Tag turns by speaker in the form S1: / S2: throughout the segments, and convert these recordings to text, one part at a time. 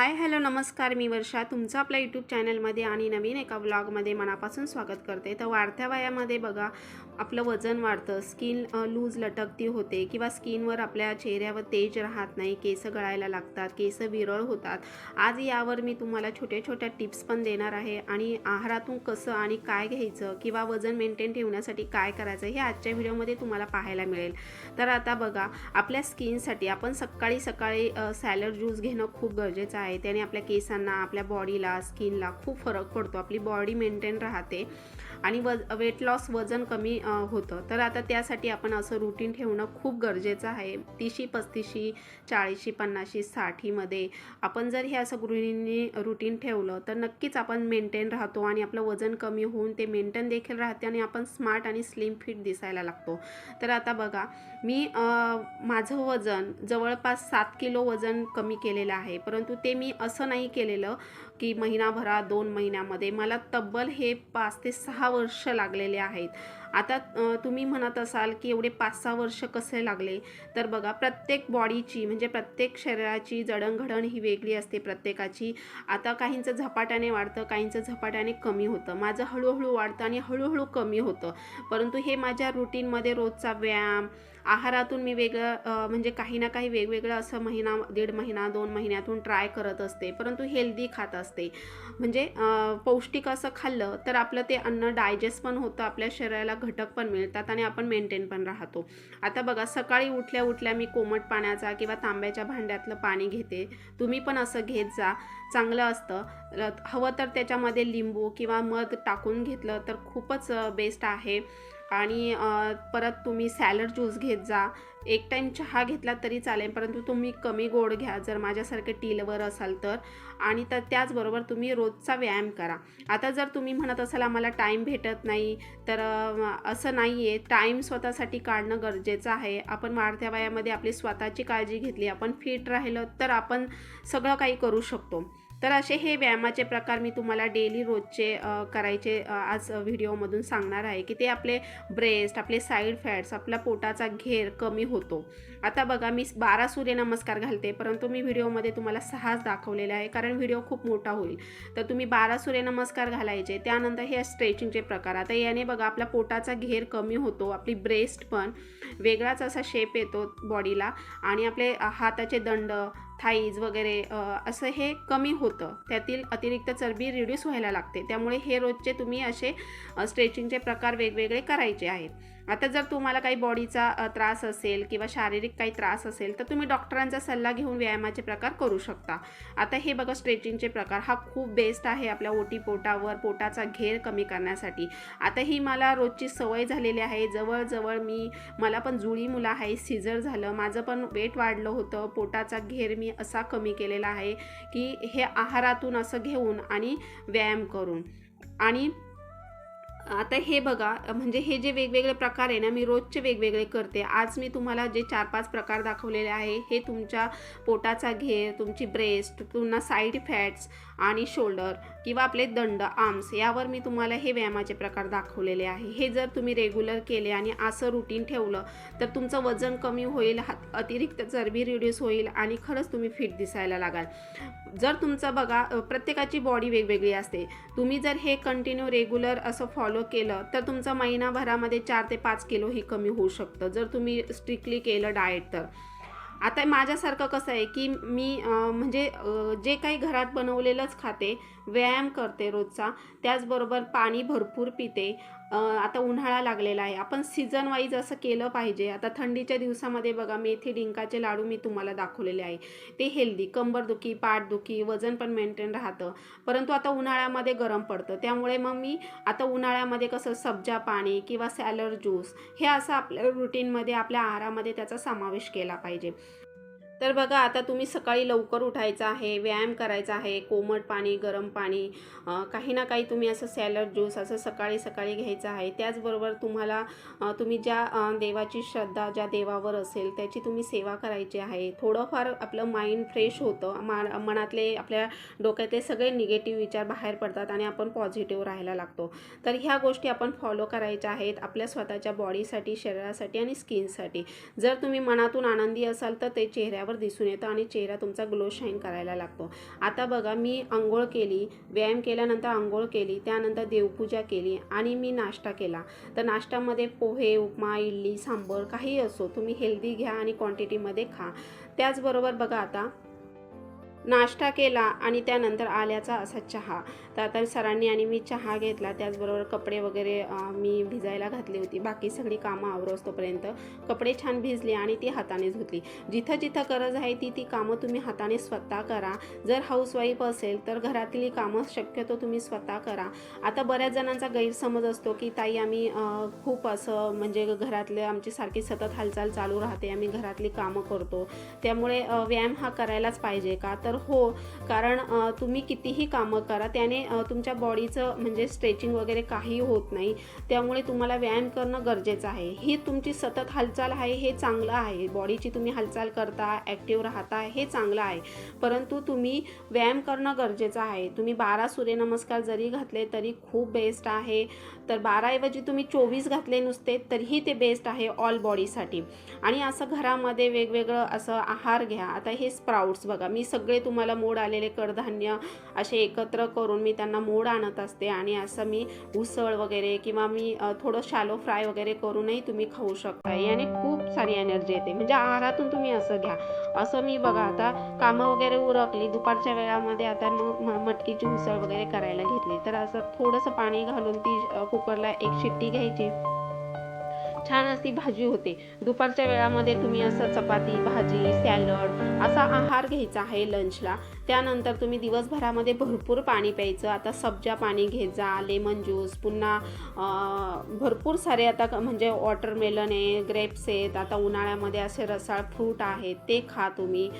S1: Hi hello नमस्कार मी वर्षा. तुमचं आपल्या यूट्यूब चॅनलमध्ये आणि नवीन एका ब्लॉगमध्ये मनापासून स्वागत करते. तर वाढत्या वयामध्ये बघा आपलं वजन वाढतं स्किन लूज लटकती होते किंवा स्किनवर आपल्या चेहऱ्यावर तेज राहत नाही केस गळायला लागतात केस विरळ होतात. आज यावर मी तुम्हाला छोट्या छोट्या टिप्स पण देणार आहे. आणि आहारातून कसं आणि काय घ्यायचं किंवा वजन मेंटेन ठेवण्यासाठी काय करायचं हे आजच्या व्हिडिओमध्ये तुम्हाला पाहायला मिळेल. तर आता बघा आपल्या स्किनसाठी आपण सकाळी सकाळी सॅलड ज्यूस घेणं खूप गरजेचं आहे. त्याने आपल्या केसांना आपल्या बॉडीला स्किनला खूप फरक पडतो. आपली बॉडी मेंटेन राहते. आणि वज वेट लॉस वजन कमी होतं. तर आता त्यासाठी आपण असं रुटीन ठेवणं खूप गरजेचं आहे. तीशी पस्तीसशी चाळीसशी पन्नाशी साठीमध्ये आपण जर हे असं गृहिणी रुटीन ठेवलं तर नक्कीच आपण मेंटेन राहतो आणि आपलं वजन कमी होऊन ते मेंटेन देखील राहते आणि आपण स्मार्ट आणि स्लिम फिट दिसायला लागतो. तर आता बघा मी माझं वजन जवळपास सात किलो वजन कमी केलेलं आहे. परंतु ते मी असं नाही केलेलं की महिनाभरात दोन महिन्यामध्ये. मला तब्बल हे पाच ते सहा वर्ष लागलेले आहेत. आता तुम्ही म्हणत असाल की एवढे पाच सहा वर्ष कसे लागले? तर बघा प्रत्येक बॉडीची म्हणजे प्रत्येक शरीराची जडणघडण ही वेगळी असते प्रत्येकाची. आता काहींचं झपाट्याने वाढतं काहींचं झपाट्याने कमी होतं. माझं हळूहळू वाढतं आणि हळूहळू कमी होतं. परंतु हे माझ्या रुटीनमध्ये रोजचा व्यायाम आहारातून मी वेगळं म्हणजे काही ना काही वेगवेगळं असं महिना दीड महिना दोन महिन्यातून ट्राय करत असते. परंतु हेल्दी खात असते. म्हणजे पौष्टिक असं खाल्लं तर आपलं ते अन्न डायजेस्ट पण होतं आपल्या शरीराला घटक पण मिळतात आणि आपण मेंटेन पण राहतो. आता बघा सकाळी उठल्या उठल्या मी कोमट पाण्याचा किंवा तांब्याच्या भांड्यातलं पाणी घेते. तुम्ही पण असं घेत जा. चांगलं असतं. हवं तर त्याच्यामध्ये लिंबू किंवा मध टाकून घेतलं तर खूपच बेस्ट आहे. आणि परत तुम्ही सॅलड ज्यूस घेत जा. एक टाईम चहा घेतला तरी चालेल परंतु तुम्ही कमी गोड घ्या जर माझ्यासारखे टीलवर असाल तर. आणि तर त्याचबरोबर तुम्ही रोजचा व्यायाम करा. आता जर तुम्ही म्हणत असाल आम्हाला टाईम भेटत नाही तर असं नाही आहे टाईम स्वतःसाठी काढणं गरजेचं आहे. आपण वाढत्या वयामध्ये आपली स्वतःची काळजी घेतली आपण फिट राहिलं तर आपण सगळं काही करू शकतो. तर असे हे व्यायामाचे प्रकार मी तुम्हाला डेली रोजचे करायचे आज व्हिडिओमधून सांगणार आहे की ते आपले ब्रेस्ट आपले साईड फॅट्स आपला पोटाचा घेर कमी होतो. आता बघा मी बारा सूर्यनमस्कार घालते परंतु मी व्हिडिओमध्ये तुम्हाला सहाच दाखवलेले आहे कारण व्हिडिओ खूप मोठा होईल. तर तुम्ही बारा सूर्यनमस्कार घालायचे त्यानंतर हे स्ट्रेचिंगचे प्रकार. आता याने बघा आपला पोटाचा घेर कमी होतो आपली ब्रेस्ट पण. वेगळाच असा शेप येतो बॉडीला आणि आपले हाताचे दंड थाईज वगैरे असं हे कमी होतं. त्यातील अतिरिक्त चरबी रिड्यूस व्हायला लागते. त्यामुळे हे रोजचे तुम्ही असे स्ट्रेचिंगचे प्रकार वेगवेगळे करायचे आहेत. आता जर तुम्हाला काही बॉडीचा त्रास असेल किंवा शारीरिक काही त्रास असेल तर तुम्ही डॉक्टरांचा सल्ला घेऊन व्यायामाचे प्रकार करू शकता. आता हे बघा स्ट्रेचिंगचे प्रकार. हा खूप बेस्ट आहे आपल्या ओटी पोटावर पोटाचा घेर कमी करण्यासाठी. आता ही मला रोजची सवय झालेली आहे. जवळजवळ मी मला पण जुळी मुलं आहे सिझर झालं. माझं पण वेट वाढलं होतं. पोटाचा घेर मी असा कमी केलेला आहे की हे आहारातून असं घेऊन आणि व्यायाम करून. आणि आता हे बघा म्हणजे हे जे वेगवेगळे प्रकार आहे ना मी रोजचे वेगवेगळे करते. आज मी तुम्हाला जे चार पाच प्रकार दाखवलेले आहे हे तुमच्या पोटाचा घेर तुमची ब्रेस्ट पुन्हा साईड फॅट्स आणि शोल्डर किंवा आपले दंड आर्म्स यावर मी तुम्हाला हे व्यायामाचे प्रकार दाखवलेले आहे. हे जर तुम्ही रेग्युलर केले आणि असं रुटीन ठेवलं तर तुमचं वजन कमी होईल हात अतिरिक्त चरबी रिड्यूस होईल आणि खरंच तुम्ही फिट दिसायला लागाल. जर तुमचं बघा प्रत्येकाची बॉडी वेगवेगळी असते. तुम्ही जर हे कंटिन्यू रेग्युलर असं फॉलो केलं तर तुमचं महिनाभरामध्ये चार ते पाच किलोही कमी होऊ शकतं. जर तुम्ही स्ट्रिक्टली केलं डाएट तर. आता माझ्यासारखं कसं आहे की मी म्हणजे जे काही घरात बनवलेलंच खाते व्यायाम करते रोजचा. त्याचबरोबर पाणी भरपूर पिते. आता उन्हाळा लागलेला आहे. आपण सीझन वाईज असं केलं पाहिजे. आता थंडीच्या दिवसामध्ये बघा मेथी डिंकाचे लाडू मी तुम्हाला दाखवलेले आहे. ते हेल्दी कंबरदुखी पाठदुखी वजन पण मेंटेन राहतं. परंतु आता उन्हाळ्यामध्ये गरम पडतं. त्यामुळे मग मी आता उन्हाळ्यामध्ये कसं सब्जा पाणी किंवा सॅलड ज्यूस हे असं आपल्या रुटीनमध्ये आपल्या आहारामध्ये त्याचा समावेश केला पाहिजे. तर बघा आता तुम्ही सकाळी लवकर उठायचं आहे व्यायाम करायचा आहे कोमट पाणी गरम पाणी काही ना काही तुम्ही असं सॅलड ज्यूस असं सकाळी सकाळी घ्यायचं आहे. त्याचबरोबर तुम्हाला तुम्ही ज्या देवाची श्रद्धा ज्या देवावर असेल त्याची तुम्ही सेवा करायची आहे. थोडंफार आपलं माइंड फ्रेश होतं. मा मनातले आपल्या डोक्यातले सगळे निगेटिव्ह विचार बाहेर पडतात आणि आपण पॉझिटिव्ह राहायला लागतो. तर ह्या गोष्टी आपण फॉलो करायच्या आहेत आपल्या स्वतःच्या बॉडीसाठी शरीरासाठी आणि स्किनसाठी जर तुम्ही मनातून आनंदी असाल तर ते चेहऱ्यावर दिसून येतं आणि चेहरा तुमचा ग्लो शाईन करायला लागतो. आता बघा मी आंघोळ केली व्यायाम केल्यानंतर आंघोळ केली त्यानंतर देवपूजा केली आणि मी नाश्ता केला. तर नाश्त्यामध्ये पोहे उपमा इडली सांबर काही असो तुम्ही हेल्दी घ्या आणि क्वांटिटीमध्ये खा. त्याचबरोबर बघा आता नाश्ता केला आणि त्यानंतर आल्याचा असा चहा. तर आता सरांनी आणि मी चहा घेतला. त्याचबरोबर कपडे वगैरे मी भिजायला घातली होती. बाकी सगळी कामं आवरोस्तोपर्यंत कपडे छान भिजले आणि ती हाताने धुतली. जिथं जिथं गरज आहे ती ती कामं तुम्ही हाताने स्वतः करा. जर हाऊसवाईफ असेल तर घरातली कामं शक्यतो तुम्ही स्वतः करा. आता बऱ्याच जणांचा गैरसमज असतो की ताई आम्ही खूप असं म्हणजे घरातले आमची सारखी सतत हालचाल चालू राहते. आम्ही घरातली कामं करतो. त्यामुळे व्यायाम हा करायलाच पाहिजे का? तर तर हो कारण तुम्ही कितीही कामं करा त्याने तुमच्या बॉडीचं म्हणजे स्ट्रेचिंग वगैरे काही होत नाही. त्यामुळे तुम्हाला व्यायाम करणं गरजेचं आहे. ही तुमची सतत हालचाल आहे हे चांगलं आहे. बॉडीची तुम्ही हालचाल करता ॲक्टिव्ह राहता हे चांगलं आहे. परंतु तुम्ही व्यायाम करणं गरजेचं आहे. तुम्ही बारा सूर्यनमस्कार जरी घातले तरी खूप बेस्ट आहे. तर बाराऐवजी तुम्ही चोवीस घातले नुसते तरीही ते बेस्ट आहे ऑल बॉडीसाठी आणि असं घरामध्ये वेगवेगळं असं आहार घ्या. आता हे स्प्राउट्स बघा. मी सगळे तुम्हाला मोड आलेले कडधान्य असे एकत्र करून मी त्यांना मोड आणत असते आणि असं मी उसळ वगैरे किंवा मी थोडं शालो फ्राय वगैरे करूनही तुम्ही खाऊ शकता. याने खूप सारी एनर्जी येते. म्हणजे आहारातून तुम्ही असं घ्या. असं मी बघा आता कामं वगैरे उरकली. दुपारच्या वेळामध्ये आता मग मटकीची उसळ वगैरे करायला घेतली. तर असं थोडंसं पाणी घालून ती खूप कुकरला एक शिट्टी घ्यायची. छान अशी भाजी होते. दुपारच्या वेळामध्ये तुम्ही असं चपाती भाजी सॅलड असा आहार घ्यायचा आहे लंचला त्यानंतर तुम्ही दिवसभरामध्ये भरपूर पाणी प्यायचं. आता सब्जा पाणी घेत जा लेमन ज्यूस पुन्हा भरपूर सारे आता म्हणजे वॉटरमेलन आहे ग्रेप्स आहेत. आता उन्हाळ्यामध्ये असे रसाळ फ्रूट आहेत ते खा तुम्ही.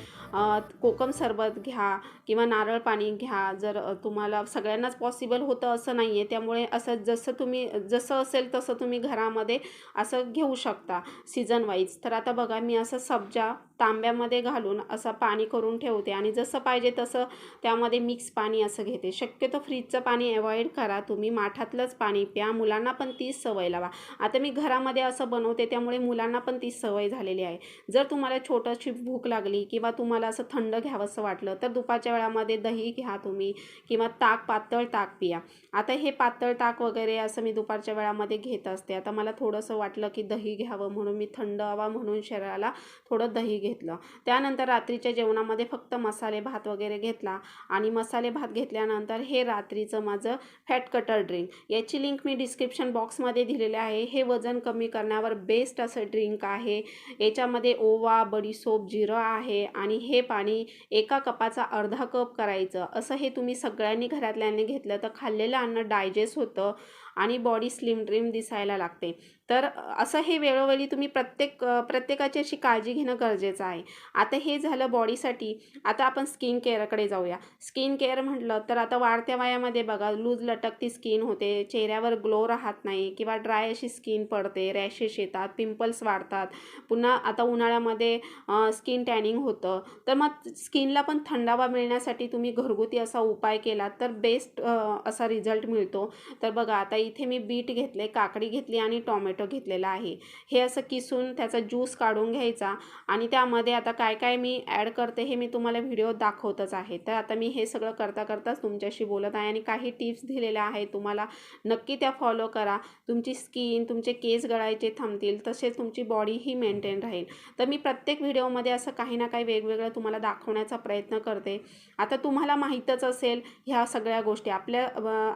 S1: कोकम सरबत घ्या किंवा नारळ पाणी घ्या. जर तुम्हाला सगळ्यांनाच पॉसिबल होतं असं नाही आहे त्यामुळे असं जसं तुम्ही जसं असेल तसं तुम्ही घरामध्ये असं घेऊ शकता सीझन वाईज तर आता बघा मी असं सब्जा तांब्यामध्ये घालून असं पाणी करून ठेवते आणि जसं पाहिजे तसं त्यामध्ये मिक्स पाणी असं घेते. शक्यतो फ्रीजचं पाणी अवॉइड करा तुम्ही. माठातलंच पाणी प्या. मुलांना पण तीच सवय लावा. आता मी घरामध्ये असं बनवते त्यामुळे मुलांना पण तीच सवय झालेली आहे. जर तुम्हाला छोटंशी भूक लागली किंवा तुम्हाला असं थंड घ्यावंसं वाटलं तर दुपारच्या वेळामध्ये दही घ्या तुम्ही किंवा ताक पातळ ताक पिया. आता हे पातळ ताक वगैरे असं मी दुपारच्या वेळामध्ये घेत असते. आता मला थोडंसं वाटलं की दही घ्यावं म्हणून मी थंड हवा म्हणून शरीराला थोडं दही घेतलं. त्यानंतर रात्रीच्या जेवणामध्ये फक्त मसाले भात वगैरे घेतला आणि मसाले भात घेतल्यानंतर हे रात्रीचं माझं फॅट कटर ड्रिंक. याची लिंक मी डिस्क्रिप्शन बॉक्समध्ये दिलेले आहे. हे वजन कमी करण्यावर बेस्ट असं ड्रिंक आहे. याच्यामध्ये ओवा बडीसोप जिरं आहे आणि हे पाणी एका कपाचा अर्धा कप करायचं. असं हे तुम्ही सगळ्यांनी घरातल्यांनी घेतलं तर खाल्लेलं अन्न डायजेस्ट होतं आणि बॉडी स्लिम ड्रीम दिसायला लागते. तर असं हे वेळोवेळी तुम्ही प्रत्येक प्रत्येकाची अशी काळजी घेणं गरजेचं आहे. आता हे झालं बॉडीसाठी आता आपण स्किन केअरकडे जाऊया. स्किन केअर म्हटलं तर आता वाढत्या वयामध्ये बघा लूज लटकती स्किन होते चेहऱ्यावर ग्लो राहत नाही किंवा ड्राय अशी स्किन पडते रॅशेस येतात पिंपल्स वाढतात. पुन्हा आता उन्हाळ्यामध्ये स्किन टॅनिंग होतं. तर मग स्किनला पण थंडावा मिळण्यासाठी तुम्ही घरगुती असा उपाय केला तर बेस्ट असा रिझल्ट मिळतो. तर बघा आता इथे मी बीट घेतले काकडी घेतली आणि टॉमॅटो घेतलेला आहे. हे असं किसून त्याचा ज्यूस काढून घ्यायचा आणि त्यामध्ये आता काय काय मी ॲड करते हे मी तुम्हाला व्हिडिओ दाखवतच आहे. तर आता मी हे सगळं करता करताच तुमच्याशी बोलत आहे आणि काही टिप्स दिलेल्या आहेत तुम्हाला. नक्की त्या फॉलो करा. तुमची स्किन तुमचे केस गळायचे थांबतील तसेच तुमची बॉडी ही मेंटेन राहील. तर मी प्रत्येक व्हिडिओमध्ये असं काही ना काही वेगवेगळं तुम्हाला दाखवण्याचा प्रयत्न करते. आता तुम्हाला माहीतच असेल ह्या सगळ्या गोष्टी. आपल्या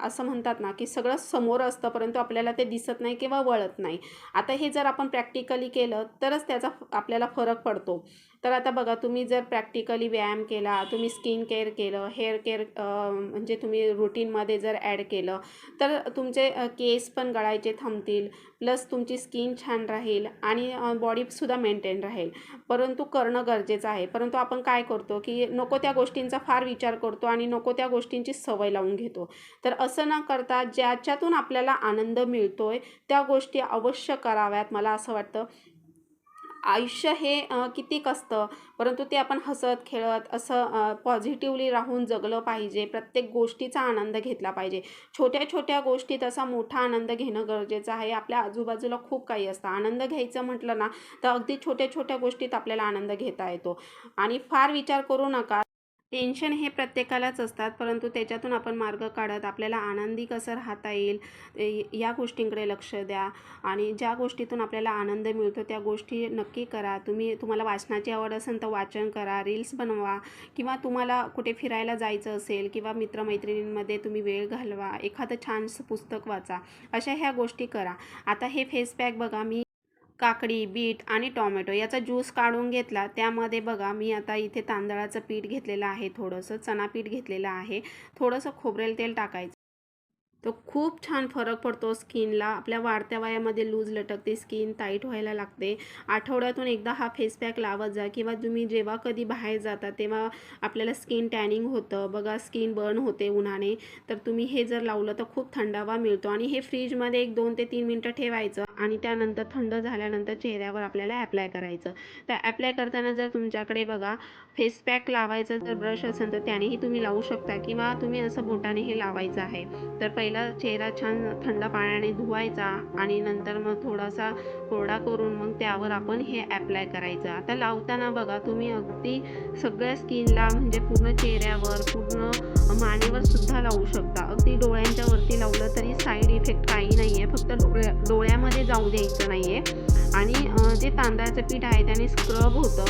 S1: असं म्हणतात ना की सगळं समोर असतं परंतु आपल्याला ते दिसत नाही किंवा वळत नाही. आता हे जर आपण प्रॅक्टिकली केलं तरच त्याचा आपल्याला फरक पडतो. तर आता बघा तुम्ही जर प्रॅक्टिकली व्यायाम केला तुम्ही स्किन केअर केलं हेअर केअर म्हणजे तुम्ही रुटीनमध्ये जर ॲड केलं तर तुमचे केस पण गळायचे थांबतील. प्लस तुमची स्किन छान राहील आणि बॉडीसुद्धा मेंटेन राहील. परंतु करणं गरजेचं आहे. परंतु आपण काय करतो की नको त्या गोष्टींचा फार विचार करतो आणि नको त्या गोष्टींची सवय लावून घेतो. तर असं न करता ज्याच्यातून आपल्याला आनंद मिळतो आहे त्या गोष्टी अवश्य कराव्यात. मला असं वाटतं. आयुष्य हे कितीक असतं? परंतु ते आपण हसत खेळत असं पॉझिटिव्हली राहून जगलं पाहिजे. प्रत्येक गोष्टीचा आनंद घेतला पाहिजे. छोट्या छोट्या गोष्टीत असा मोठा आनंद घेणं गरजेचं आहे. आपल्या आजूबाजूला खूप काही असतं. आनंद घ्यायचं म्हटलं ना तर अगदी छोट्या छोट्या गोष्टीत आपल्याला आनंद घेता येतो. आणि फार विचार करू नका टेन्शन हे प्रत्येकालाच असतात परंतु त्याच्यातून आपण मार्ग काढत आपल्याला आनंदी कसं राहता येईल या गोष्टींकडे लक्ष द्या. आणि ज्या गोष्टीतून आपल्याला आनंद मिळतो त्या गोष्टी नक्की करा. तुम्ही तुम्हाला वाचनाची आवड असेल तर वाचन करा रील्स बनवा किंवा तुम्हाला कुठे फिरायला जायचं असेल किंवा मित्रमैत्रिणींमध्ये तुम्ही वेळ घालवा एखादं छानसं पुस्तक वाचा अशा ह्या गोष्टी करा. आता हे फेस पॅक बघा मी काकडी बीट आणि टॉमॅटो याचा ज्यूस काढून घेतला. त्यामध्ये बघा मी आता इथे तांदळाचं पीठ घेतलेलं आहे थोडंसं चणा पीठ घेतलेलं आहे. थोडंसं खोबरेल तेल टाकायचं. तो खूप छान फरक पडतो स्किनला. आपल्या वाढत्या वयामध्ये लूज लटकते स्किन टाईट व्हायला लागते. आठवड्यातून एकदा हा फेस पॅक लावत जा किंवा तुम्ही जेव्हा कधी बाहेर जाता तेव्हा आपल्याला स्किन टॅनिंग होतं. बघा स्किन बर्न होते उन्हाने. तर तुम्ही हे जर लावलं तर खूप थंडावा मिळतो. आणि हे फ्रीजमध्ये एक दोन ते तीन मिनटं ठेवायचं. आणि त्यानंतर थंड झाल्यानंतर चेहऱ्यावर आपल्याला ॲप्लाय करायचं. तर ॲप्लाय करताना जर तुमच्याकडे बघा फेस पॅक लावायचं जर ब्रश असेल तर त्यानेही तुम्ही लावू शकता किंवा तुम्ही असं बोटानेही लावायचं आहे. तर पहिला चेहरा छान थंड पाण्याने धुवायचा आणि नंतर मग थोडासा कोरडा करून मग त्यावर आपण हे ॲप्लाय करायचं. आता लावताना बघा तुम्ही अगदी सगळ्या स्किनला म्हणजे पूर्ण चेहऱ्यावर पूर्ण मानेवर सुद्धा लावू शकता. अगदी डोळ्यांच्या वरती लावलं तरी साईड जाऊ द्यायचं नाही आहे आणि जे तांदळाचं पीठ आहे त्याने स्क्रब होतं.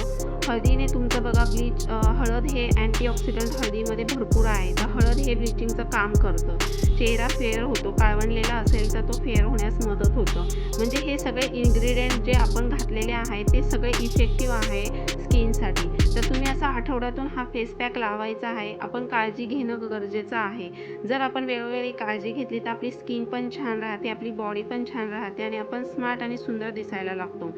S1: हळदीने तुमचं बघा ब्लीच हळद हे अँटीऑक्सिडंट हळदीमध्ये भरपूर आहे. तर हळद हे ब्लिचिंगचं काम करतं. चेहरा फेअर होतो काळवणलेला असेल तर तो फेअर होण्यास मदत होतं. म्हणजे हे सगळे इन्ग्रेडियंट जे आपण घातलेले आहेत ते सगळे इफेक्टिव्ह आहे स्किनसाठी तर तुम्ही असा आठवड्यातून हा फेस पॅक लावायचा आहे. आपण काळजी घेणं गरजेचं आहे. जर आपण वेळोवेळी काळजी घेतली तर आपली स्किन पण छान राहते आपली बॉडी पण छान राहते आणि आपण स्मार्ट आणि सुंदर दिसायला लागतो.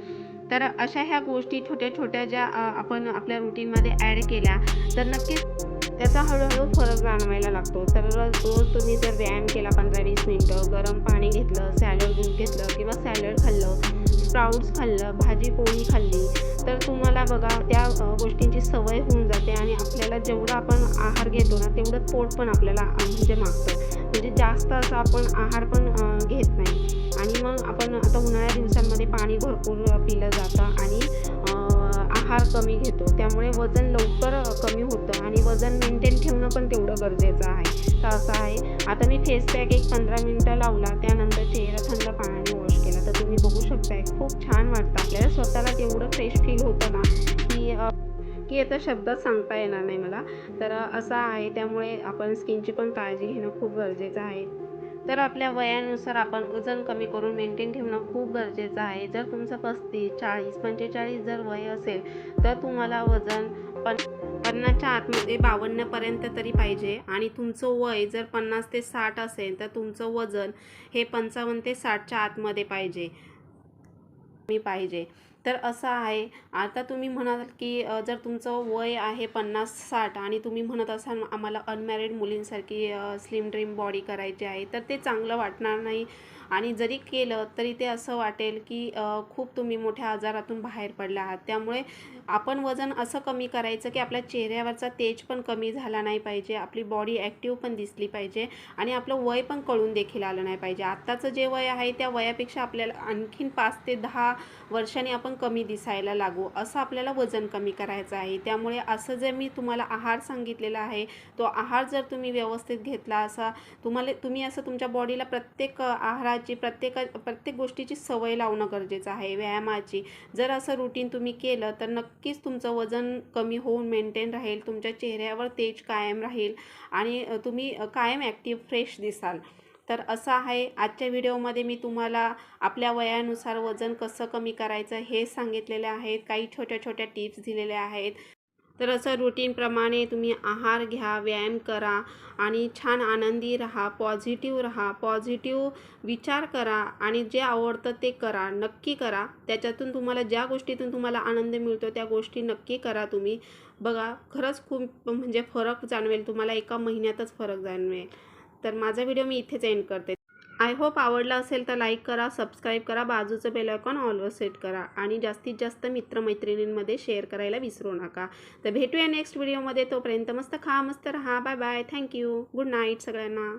S1: तर अशा ह्या गोष्टी छोट्या छोट्या ज्या आपण आपल्या रुटीनमध्ये ॲड केल्या तर नक्कीच त्याचा हळूहळू फरक जाणवायला लागतो. तर रोज रोज तुम्ही जर व्यायाम केला पंधरा वीस मिनटं गरम पाणी घेतलं सॅलड दूध घेतलं किंवा सॅलड खाल्लं स्प्राउट्स खाल्लं भाजी पोळी खाल्ली तर तुम्हाला बघा त्या गोष्टींची सवय होऊन जाते आणि आपल्याला जेवढं आपण आहार घेतो ना तेवढं पोट पण आपल्याला म्हणजे मागतं. म्हणजे जास्त असं आपण आहार पण घेत नाही. आणि मग आपण आता उन्हाळ्या दिवसांमध्ये पाणी भरपूर पिलं जातं आणि आहार कमी घेतो. त्यामुळे वजन लवकर कमी होतं आणि वजन मेंटेन ठेवणं पण तेवढं गरजेचं आहे. तर असं आहे. आता मी फेस पॅक एक पंधरा मिनटं लावला त्या तुम्ही खूप छान वाटतं आपल्याला. स्वतःला तेवढं फ्रेश फील होतं ना की की आता शब्दात सांगता येणार नाही मला. तर असा असं आहे. त्यामुळे आपण स्किनची पण काळजी घेणं खूप गरजेचं आहे. तर आपल्या वयानुसार आपण वजन कमी करून मेंटेन ठेवणं खूप गरजेचं आहे. जर तुमचं पस्तीस चाळीस पंचेचाळीस जर वय असेल तर तुम्हाला वजन पण पन्नासच्या आतमध्ये बावन्नपर्यंत तरी पाहिजे. आणि तुमचं वय जर पन्नास ते साठ असेल तर तुमचं वजन हे पंचावन्न ते साठच्या आतमध्ये पाहिजे. मी पाहिजे. तर असं आहे. आता तुम्ही म्हणाल की जर तुमचं वय आहे पन्नास साठ आणि तुम्ही म्हणत असाल आम्हाला अनमॅरिड मुलींसारखी स्लिम ड्रीम बॉडी करायची आहे तर ते चांगलं वाटणार नाही. आणि जरी केलं तरी ते असं वाटेल की खूप तुम्ही मोठ्या आजारातून बाहेर पडला आहात. त्यामुळे आपण वजन असं कमी करायचं की आपल्या चेहऱ्यावरचा तेज पण कमी झाला नाही पाहिजे आपली बॉडी ॲक्टिव्ह पण दिसली पाहिजे आणि आपलं वय पण कळून देखील आलं नाही पाहिजे. आत्ताचं जे वय आहे त्या वयापेक्षा आपल्याला आणखीन पाच ते दहा वर्षांनी आपण कमी दिसायला लागू. असं आपल्याला वजन कमी करायचं आहे. त्यामुळे असं जे मी तुम्हाला आहार सांगितलेला आहे तो आहार जर तुम्ही व्यवस्थित घेतला असा तुम्हाला तुम्ही असं तुमच्या बॉडीला प्रत्येक आहारा आहाराची प्रत्येक प्रत्येक गोष्टीची सवय लावणं गरजेचं आहे. व्यायामाची जर असं रुटीन तुम्ही केलं तर नक्कीच तुमचं वजन कमी होऊन मेंटेन राहील तुमच्या चेहऱ्यावर तेज कायम राहील आणि तुम्ही कायम ॲक्टिव्ह फ्रेश दिसाल. तर असं आहे. आजच्या व्हिडिओमध्ये मी तुम्हाला आपल्या वयानुसार वजन कसं कमी करायचं हे सांगितलेले आहेत काही छोट्या छोट्या टिप्स दिलेल्या आहेत. तर असं रुटीनप्रमाणे तुम्ही आहार घ्या व्यायाम करा आणि छान आनंदी राहा पॉझिटिव्ह राहा पॉझिटिव्ह विचार करा आणि जे आवडतं ते करा नक्की करा. त्याच्यातून तुम्हाला ज्या गोष्टीतून तुम्हाला आनंद मिळतो त्या गोष्टी नक्की करा तुम्ही. बघा खरंच खूप म्हणजे फरक जाणवेल तुम्हाला एका महिन्यातच फरक जाणवेल. तर माझा व्हिडिओ मी इथेच एंड करते. आय होप आवडला असेल तर लाईक करा सबस्क्राईब करा बाजूचं बेल आयकॉन ऑलवर सेट करा आणि जास्तीत जास्त मित्रमैत्रिणींमध्ये शेअर करायला विसरू नका. तर भेटूया नेक्स्ट व्हिडिओमध्ये तोपर्यंत मस्त खा मस्त राहा. Bye bye thank you good night सगळ्यांना.